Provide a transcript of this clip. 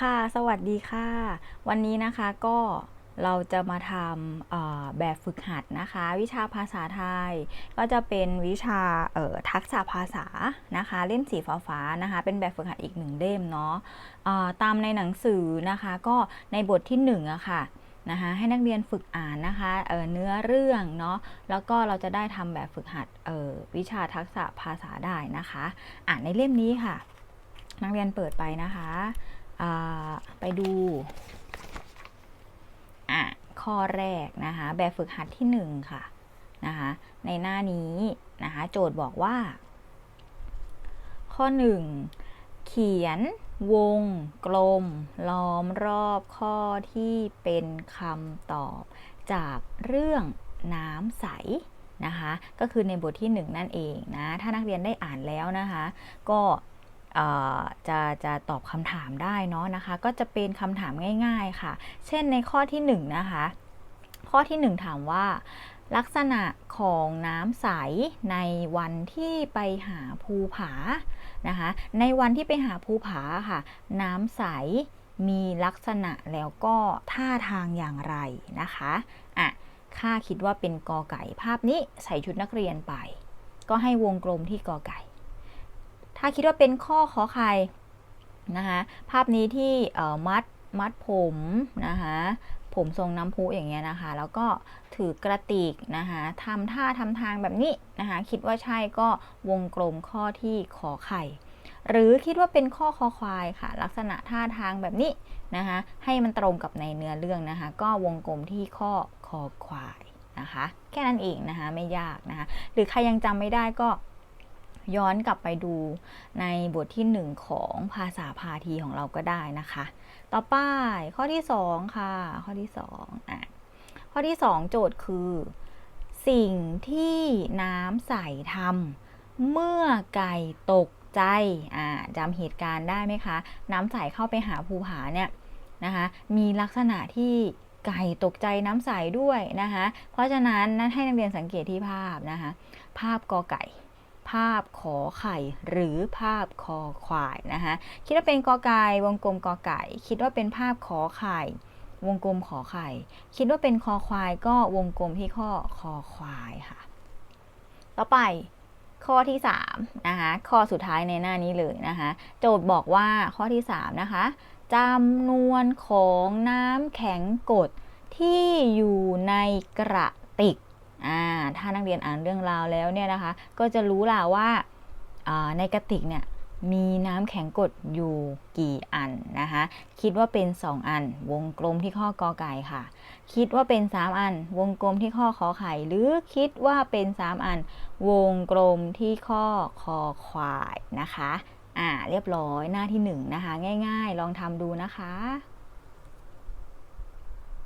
ค่ะ สวัสดีค่ะ วันนี้นะคะก็เราจะมาทำแบบฝึกหัดนะคะ วิชาภาษาไทย ก็จะเป็นวิชาทักษะภาษานะคะ เล่มสีฟ้าๆนะคะ เป็นแบบฝึกหัดอีกหนึ่งเล่มเนาะเอ่อตามในหนังสือนะคะก็ในบทที่หนึ่งอะค่ะนะคะให้นักเรียนฝึกอ่านนะคะเเนื้อเรื่องเนาะแล้วก็เราจะได้ทำแบบฝึกหัดวิชาทักษะภาษาได้นะคะ อ่านในเล่มนี้ค่ะ นักเรียนเปิดไปนะคะ ไปดูอะข้อแรกนะคะ แบบฝึกหัดที่หนึ่งค่ะนะคะ ในหน้านี้นะคะ โจทย์บอกว่า ข้อหนึ่งเขียนวงกลม ล้อมรอบข้อที่เป็นคำตอบจากเรื่องน้ำใสนะคะ ก็คือในบทที่หนึ่งนั่นเองนะ ถ้านักเรียนได้อ่านแล้วนะคะ ก็ จะจะตอบคำถามได้เนาะนะคะ ก็จะเป็นคำถามง่าย ๆค่ะ เช่นในข้อที่หนึ่งนะคะ ข้อที่หนึ่งถามว่า ลักษณะของน้ำใสในวันที่ไปหาภูผานะคะ ในวันที่ไปหาภูผาค่ะ น้ำใสมีลักษณะแล้วก็ท่าทางอย่างไรนะคะอะข้าคิดว่าเป็นกอไก่ภาพนี้ใส่ชุดนักเรียนไป ก็ให้วงกลมที่กอไก่ ถ้าคิดว่าเป็นข้อขอไข่นะคะภาพนี้ที่มัดมัดผมนะคะผมทรงน้ำพุอย่างเงี้ยนะคะ แล้วก็ถือกระติกนะคะทำท่าทำทางแบบนี้นะคะ คิดว่าใช่ก็วงกลมข้อที่ขอไข่ หรือคิดว่าเป็นข้อคอควายค่ะ ลักษณะท่าทางแบบนี้นะคะ ให้มันตรงกับในเนื้อเรื่องนะคะ ก็วงกลมที่ข้อคอควายนะคะ แค่นั้นเองนะคะ ไม่ยากนะคะ หรือใครยังจำไม่ได้ก็ ย้อนกลับไปดูในบทที่หนึ่งของภาษาพาทีของเราก็ได้นะคะ ต่อไปข้อที่สองค่ะ ข้อที่สองอะข้อที่สองโจทย์คือ สิ่งที่น้ำใสทำเมื่อไก่ตกใจอ่าจำเหตุการณ์ได้ไหมคะ น้ำใสเข้าไปหาภูผาเนี่ยนะคะ มีลักษณะที่ไก่ตกใจน้ำใสด้วยนะคะ เพราะฉะนั้นนั้นให้นักเรียนสังเกตที่ภาพนะคะ ภาพกอไก่ ภาพขอไข่ หรือภาพคอควายนะคะคิดว่าเป็นกอไก่วงกลมกอไก่ คิดว่าเป็นภาพขอไข่ วงกลมขอไข่ คิดว่าเป็นคอควายก็วงกลมที่ข้อคอควายค่ะ ต่อไปข้อที่3นะคะข้อสุดท้ายในหน้านี้เลยนะคะโจทย์บอกว่าข้อที่3นะคะจำนวนของน้ำแข็งกดที่อยู่ในกระติก อ่าถ้านักเรียนอ่านเรื่องราวแล้วเนี่ยนะคะ ก็จะรู้ล่ะว่าในกระติกเนี่ยมีน้ำแข็งกดอยู่กี่อันนะคะ คิดว่าเป็น 2 อัน วงกลมที่ข้อกอไก่ค่ะ คิดว่าเป็น 3 อัน วงกลมที่ข้อขอไข่ หรือคิดว่าเป็น 3 อัน วงกลมที่ข้อคอควายนะคะ อ่า เรียบร้อยหน้าที่ 1 นะคะ ง่าย ๆ ลองทำดูนะคะ